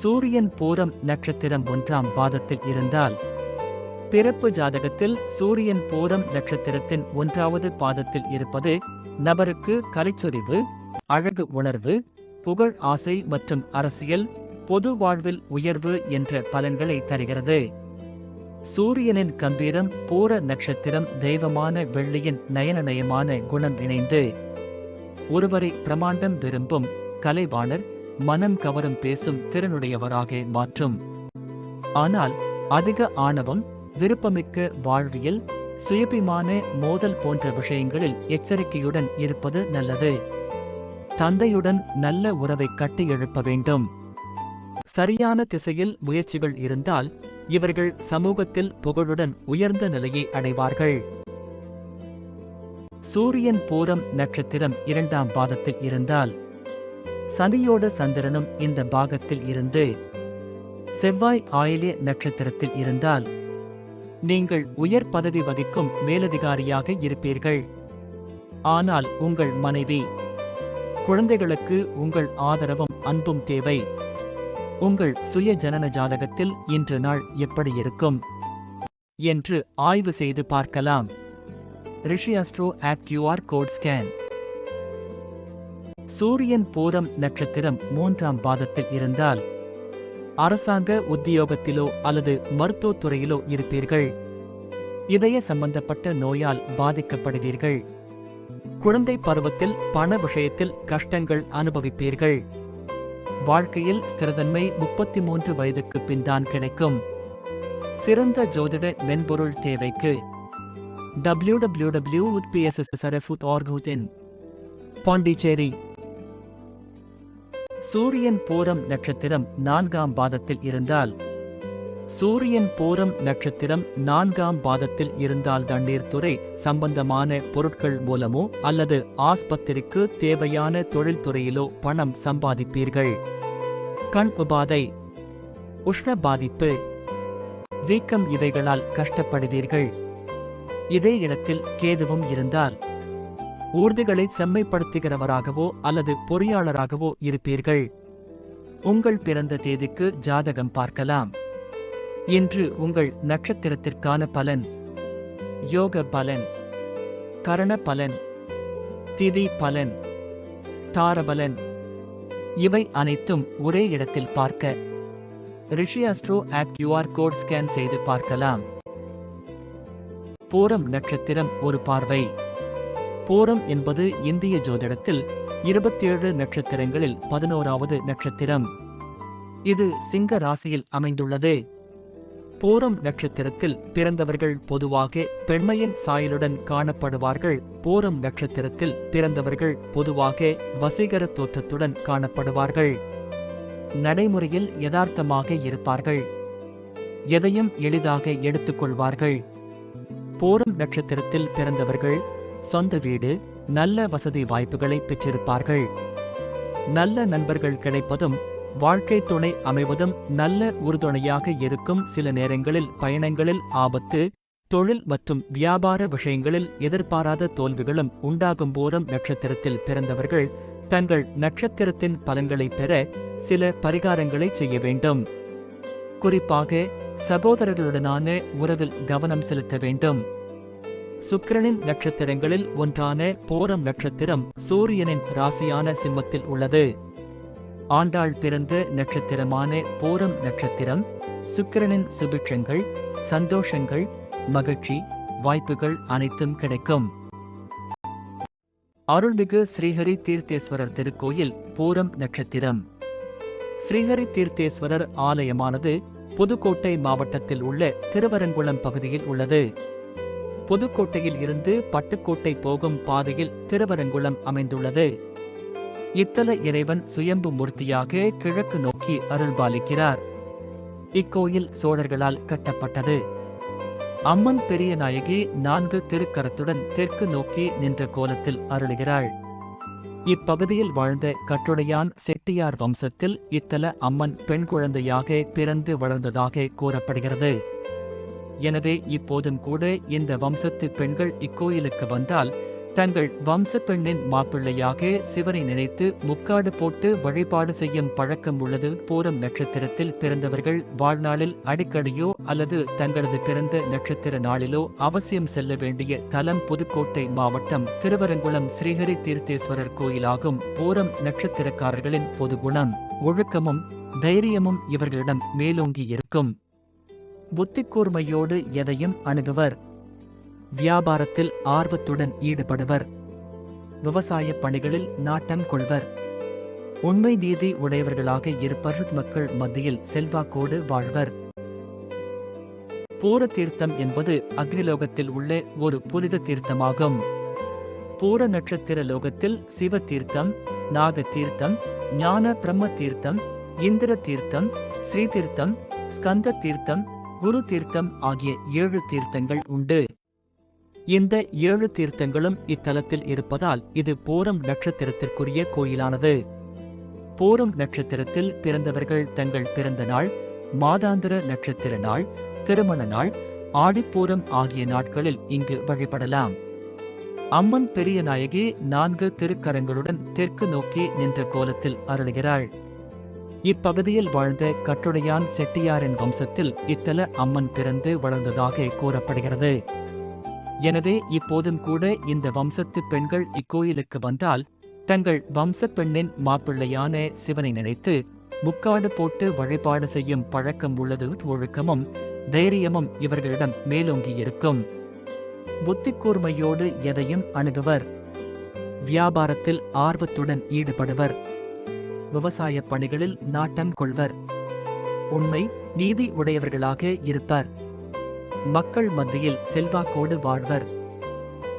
சூரியன் பூரம் நட்சத்திரம் ஒன்றாம் பாதத்தில் இருந்தால் பிறப்பு ஜாதகத்தில் சூரியன் பூரம் நட்சத்திரத்தின் ஒன்றாவது பாதத்தில் இருப்பது நபருக்கு கலைச்சொறிவு அழகு உணர்வு புகழ் ஆசை மற்றும் அரசியல் பொது வாழ்வில் உயர்வு என்ற பலன்களை தருகிறது. சூரியனின் கம்பீரம் பூர நட்சத்திரம் தெய்வமான வெள்ளியின் நயனநயமான குணம் இணைந்து ஒருவரை பிரமாண்டம் விரும்பும் கலைவாணர் மனம் கவரும் பேசும் திறனுடையவராக மாற்றும். ஆனால் அதிக ஆணவம் விருப்பமிக்க வாழ்வியல் சுயபிமான மோதல் போன்ற விஷயங்களில் எச்சரிக்கையுடன் இருப்பது நல்லது. தந்தையுடன் நல்ல உறவை கட்டி எழுப்ப வேண்டும். சரியான திசையில் முயற்சிகள் இருந்தால் இவர்கள் சமூகத்தில் புகழுடன் உயர்ந்த நிலையை அடைவார்கள். சூரியன் பூரம் நட்சத்திரம் இரண்டாம் பாதத்தில் இருந்தால் சனியோட சந்திரனும் இந்த பாகத்தில் இருந்து செவ்வாய் ஆயிலே நட்சத்திரத்தில் இருந்தால் நீங்கள் உயர் பதவி வகிக்கும் மேலதிகாரியாக இருப்பீர்கள். ஆனால் உங்கள் மனைவி குழந்தைகளுக்கு உங்கள் ஆதரவும் அன்பும் தேவை. உங்கள் சுய ஜனன ஜாதகத்தில் இன்று நாள் எப்படி இருக்கும்? என்று ஆய்வு செய்து பார்க்கலாம். Rishi astro app QR code scan. சூரியன் பூரம் நட்சத்திரம் மூன்றாம் பாதத்தில் இருந்தால் அரசாங்க உத்தியோகத்திலோ அல்லது மருத்துவத்துறையிலோ இருப்பீர்கள். இதய சம்பந்தப்பட்ட நோயால் பாதிக்கப்படுவீர்கள். குழந்தை பருவத்தில் பண விஷயத்தில் கஷ்டங்கள் அனுபவிப்பீர்கள். வாழ்க்கையில் ஸ்திரதன்மை முப்பத்தி மூன்று வயதுக்கு பின்தான் கிடைக்கும். சிறந்த ஜோதிட மென்பொருள் தேவைக்கு டபிள்யூ டபிள்யூ டபிள்யூ ஆர்குதின் பாண்டிச்சேரி சூரியன் போரம் நட்சத்திரம் நான்காம் பாதத்தில் இருந்தால். சூரியன் போரம் நட்சத்திரம் நான்காம் பாதத்தில் இருந்தால் தண்ணீர் துறை சம்பந்தமான பொருட்கள் மூலமோ அல்லது ஆஸ்பத்திரிக்கு தேவையான தொழில்துறையிலோ பணம் சம்பாதிப்பீர்கள். கண் உபாதை. உஷ்ண பாதிப்பு. வீக்கம் இவைகளால் கஷ்டப்படுவீர்கள். இதே இடத்தில் கேதுவும் இருந்தால். ஊர்திகளை செம்மைப்படுத்துகிறவராகவோ அல்லது பொறியாளராகவோ இருப்பீர்கள். உங்கள் பிறந்த தேதிக்கு ஜாதகம் பார்க்கலாம். இன்று உங்கள் நட்சத்திரத்திற்கான பலன். யோக பலன். கரண பலன். திதி பலன். தாரபலன் இவை அனைத்தும் ஒரே இடத்தில் பார்க்க. Rishi astro app QR code scan செய்து பார்க்கலாம். பூரம் நட்சத்திரம் ஒரு பார்வை. பூரம் என்பது இந்திய ஜோதிடத்தில் இருபத்தேழு நட்சத்திரங்களில் பதினோராவது நட்சத்திரம். இது சிங்க ராசியில் அமைந்துள்ளது. பூரம் நட்சத்திரத்தில் பிறந்தவர்கள் பொதுவாக பெண்மையின் சாயலுடன் காணப்படுவார்கள். பூரம் நட்சத்திரத்தில் பிறந்தவர்கள் பொதுவாக வசீகர தோற்றத்துடன் காணப்படுவார்கள். நடைமுறையில் யதார்த்தமாக இருப்பார்கள். எதையும் எளிதாக எடுத்துக்கொள்வார்கள். பூரம் நட்சத்திரத்தில் பிறந்தவர்கள் சொந்த வீடு நல்ல வசதி வாய்ப்புகளை பெற்றிருப்பார்கள். நல்ல நண்பர்கள் கிடைப்பதும் வாழ்க்கை துணை அமைவதும் நல்ல உறுதுணையாக இருக்கும் சில நேரங்களில் பயணங்களில் ஆபத்து தொழில் மற்றும் வியாபார விஷயங்களில் எதிர்பாராத தோல்விகளும் உண்டாகும் போதும் நட்சத்திரத்தில் பிறந்தவர்கள் தங்கள் நட்சத்திரத்தின் பலன்களை பெற சில பரிகாரங்களை செய்ய வேண்டும். குறிப்பாக சகோதரர்களுடனான உறவில் கவனம் செலுத்த வேண்டும். சுக்கிரனின் நட்சத்திரங்களில் ஒன்றான போரம் நட்சத்திரம் சூரியனின் ராசியான சிம்மத்தில் உள்ளது. ஆண்டாள் பிறந்த நட்சத்திரமான போரம் நட்சத்திரம் சுக்கிரனின் சுபிட்சங்கள் சந்தோஷங்கள் மகிழ்ச்சி வாய்ப்புகள் அனைத்தும் கிடைக்கும். அருள்மிகு ஸ்ரீஹரி தீர்த்தேஸ்வரர் திருக்கோயில் பூரம் நட்சத்திரம். ஸ்ரீஹரி தீர்த்தேஸ்வரர் ஆலயமானது புதுக்கோட்டை மாவட்டத்தில் உள்ள திருவரங்குளம் பகுதியில் உள்ளது. புதுக்கோட்டையில் இருந்து பட்டுக்கோட்டை போகும் பாதையில் திருவரங்குளம் அமைந்துள்ளது. இத்தல இறைவன் சுயம்பு மூர்த்தியாக கிழக்கு நோக்கி அருள்பாலிக்கிறார். இக்கோயில் சோழர்களால் கட்டப்பட்டது. அம்மன் பெரிய நாயகி நான்கு திருக்கரத்துடன் தெற்கு நோக்கி நின்ற கோலத்தில் அருளுகிறாள். இப்பகுதியில் வாழ்ந்த கட்டுடையான் செட்டியார் வம்சத்தில் இத்தல அம்மன் பெண் குழந்தையாக பிறந்து வளர்ந்ததாக கூறப்படுகிறது. எனவே இப்போதும் கூட இந்த வம்சத்து பெண்கள் இக்கோயிலுக்கு வந்தால் தங்கள் வம்ச பெண்ணின் மாப்பிள்ளையாக சிவனை நினைத்து முக்காடு போட்டு வழிபாடு செய்யும் பழக்கம் உள்ளது. பூரம் நட்சத்திரத்தில் பிறந்தவர்கள் வாழ்நாளில் அடிக்கடியோ அல்லது தங்களது பிறந்த நட்சத்திர நாளிலோ அவசியம் செல்ல வேண்டிய தலம் புதுக்கோட்டை மாவட்டம் திருவரங்குளம் ஸ்ரீஹரி தீர்த்தேஸ்வரர் கோயிலாகும் பூரம் நட்சத்திரக்காரர்களின் பொதுகுணம் ஒழுக்கமும் தைரியமும் இவர்களிடம் மேலோங்கி இருக்கும். புத்திக்கூர்மையோடு எதையும் அணுகுவர். வியாபாரத்தில் ஆர்வத்துடன் ஈடுபடுவர். விவசாய பணிகளில் நாட்டம் கொள்வர். உண்மை நீதி உடையவர்களாக இருப்பர் மக்கள் மத்தியில் செல்வாக்கோடு வாழ்வர். பூர தீர்த்தம் என்பது அக்னிலோகத்தில் உள்ள ஒரு புனித தீர்த்தமாகும். பூர நட்சத்திர லோகத்தில் சிவ தீர்த்தம் நாக தீர்த்தம் ஞான பிரம்ம தீர்த்தம் இந்திர தீர்த்தம் ஸ்ரீ தீர்த்தம் ஸ்கந்த தீர்த்தம் குரு தீர்த்தம் ஆகிய ஏழு தீர்த்தங்கள் உண்டு. இந்த ஏழு தீர்த்தங்களும் இத்தலத்தில் இருப்பதால் இது போரம் நட்சத்திரத்திற்குரிய கோயிலானது. போரம் நட்சத்திரத்தில் பிறந்தவர்கள் தங்கள் பிறந்த நாள் மாதாந்திர நட்சத்திர நாள் திருமண நாள் ஆடிப்பூரம் ஆகிய நாட்களில் இங்கு வழிபடலாம். அம்மன் பெரிய நாயகி நான்கு திருக்கரங்களுடன் தெற்கு நோக்கி நின்ற கோலத்தில் அருளுகிறாள். இப்பகுதியில் வாழ்ந்த கட்டுடையான் செட்டியாரின் வம்சத்தில் இத்தல அம்மன் பிறந்து வளர்ந்ததாக கூறப்படுகிறது. எனவே இப்போதும் கூட இந்த வம்சத்து பெண்கள் இக்கோயிலுக்கு வந்தால் தங்கள் வம்ச பெண்ணின் மாப்பிள்ளையான சிவனை நினைத்து முக்காடு போட்டு வழிபாடு செய்யும் பழக்கம் உள்ளது ஒழுக்கமும் தைரியமும் இவர்களிடம் மேலோங்கி இருக்கும். புத்திக்கூர்மையோடு எதையும் அணுகுவர். வியாபாரத்தில் ஆர்வத்துடன் ஈடுபடுவர். விவசாய பணிகளில் நாட்டம் கொள்வர். உண்மை நீதி உடையவர்களாக இருப்பர். மக்கள் மத்தியில் செல்வாக்கோடு வாழ்வர்.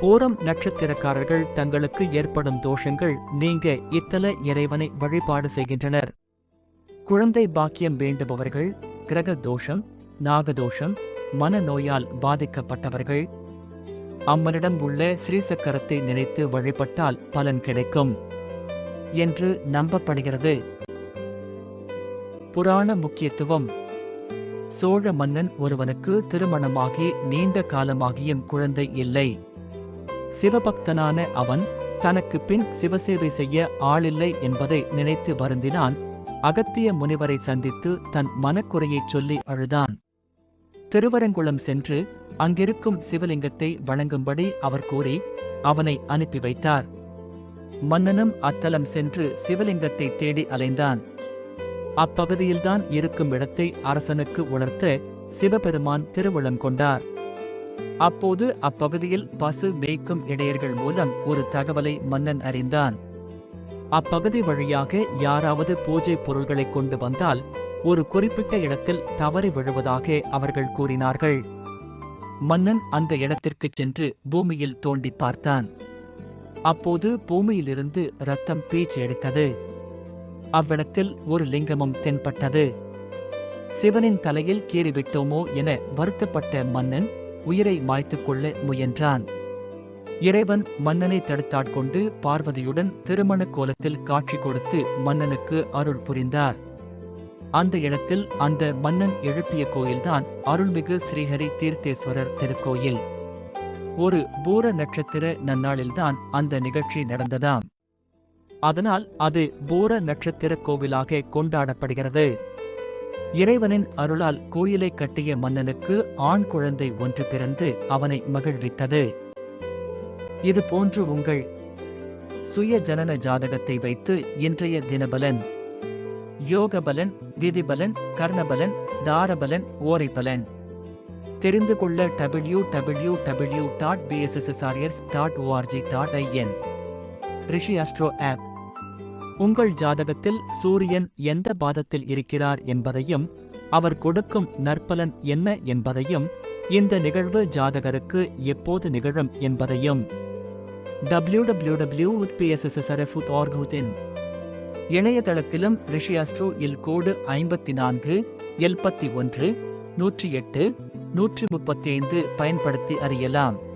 போரம் நட்சத்திரக்காரர்கள் தங்களுக்கு ஏற்படும் தோஷங்கள் நீங்க இத்தல இறைவனை வழிபாடு செய்கின்றனர். குழந்தை பாக்கியம் வேண்டுபவர்கள் கிரக தோஷம் நாகதோஷம் மனநோயால் பாதிக்கப்பட்டவர்கள். அம்மனிடம் உள்ள ஸ்ரீசக்கரத்தை நினைத்து வழிபட்டால் பலன் கிடைக்கும். என்று நம்பப்படுகிறது. புராண முக்கியத்துவம். சோழ மன்னன் ஒருவனுக்கு திருமணமாகி நீண்ட காலமாகியும் குழந்தை இல்லை. சிவபக்தனான அவன் தனக்கு பின் சிவசேவை செய்ய ஆளில்லை என்பதை நினைத்து வருந்தினான். அகத்திய முனிவரை சந்தித்து தன் மனக்குறையைச் சொல்லி அழுதான். திருவரங்குளம் சென்று அங்கிருக்கும் சிவலிங்கத்தை வணங்கும்படி அவர் கூறி அவனை அனுப்பி வைத்தார். மன்னனும் அத்தலம் சென்று சிவலிங்கத்தை தேடி அலைந்தான். அப்பகுதியில்தான் இருக்கும் இடத்தை அரசனுக்கு உணர்த்த சிவபெருமான் திருவுளம் கொண்டார். அப்போது அப்பகுதியில் பசு மேய்க்கும் இடையர்கள் மூலம் ஒரு தகவலை மன்னன் அறிந்தான். அப்பகுதி வழியாக யாராவது பூஜை பொருள்களை கொண்டு வந்தால் ஒரு குறிப்பிட்ட இடத்தில் தவறி விழுவதாக அவர்கள் கூறினார்கள். மன்னன் அந்த இடத்திற்குச் சென்று பூமியில் தோண்டி பார்த்தான். அப்போது பூமியிலிருந்து ரத்தம் பீச்செடுத்தது. அவ்விடத்தில் ஒரு லிங்கமும் தென்பட்டது. சிவனின் தலையில் கீறிவிட்டோமோ என வருத்தப்பட்ட மன்னன் உயிரை மாய்த்துக் கொள்ள முயன்றான். இறைவன் மன்னனை தடுத்தாட்கொண்டு பார்வதியுடன் திருமண கோலத்தில் காட்சி கொடுத்து மன்னனுக்கு அருள் புரிந்தார். அந்த இடத்தில் அந்த மன்னன் எழுப்பிய கோயில்தான் அருள்மிகு ஸ்ரீஹரி தீர்த்தேஸ்வரர் திருக்கோயில். ஒரு பூர நட்சத்திர நன்னாளில்தான் அந்த நிகழ்ச்சி நடந்ததாம். அதனால் அது பூர நட்சத்திர கோவிலாக கொண்டாடப்படுகிறது. இறைவனின் அருளால் கோயிலை கட்டிய மன்னனுக்கு ஆண் குழந்தை ஒன்று பிறந்து அவனை மகிழ்வித்தது. இது போன்று உங்கள் சுய ஜனன ஜாதகத்தை வைத்து இன்றைய தினபலன் யோகபலன் விதிபலன் கர்ணபலன் தாரபலன் ஓரைபலன். தெரிந்து கொள்ள W W W dot PSSSRF dot ORG dot IN Rishi astro app. உங்கள் ஜாதகத்தில் சூரியன் எந்த பாதத்தில் இருக்கிறார் என்பதையும் அவர் கொடுக்கும் நற்பலன் என்ன என்பதையும் இந்த நிகழ்வு ஜாதகருக்கு எப்போது நிகழும் என்பதையும். டபிள்யூ டபிள்யூ டபிள்யூ இன் இணையதளத்திலும் ரிஷி அஸ்ட்ரோ இல் கோடு ஐம்பத்தி நான்கு எல்பத்தி ஒன்று நூற்றி எட்டு நூற்றி முப்பத்தி ஐந்து பயன்படுத்தி அறியலாம்.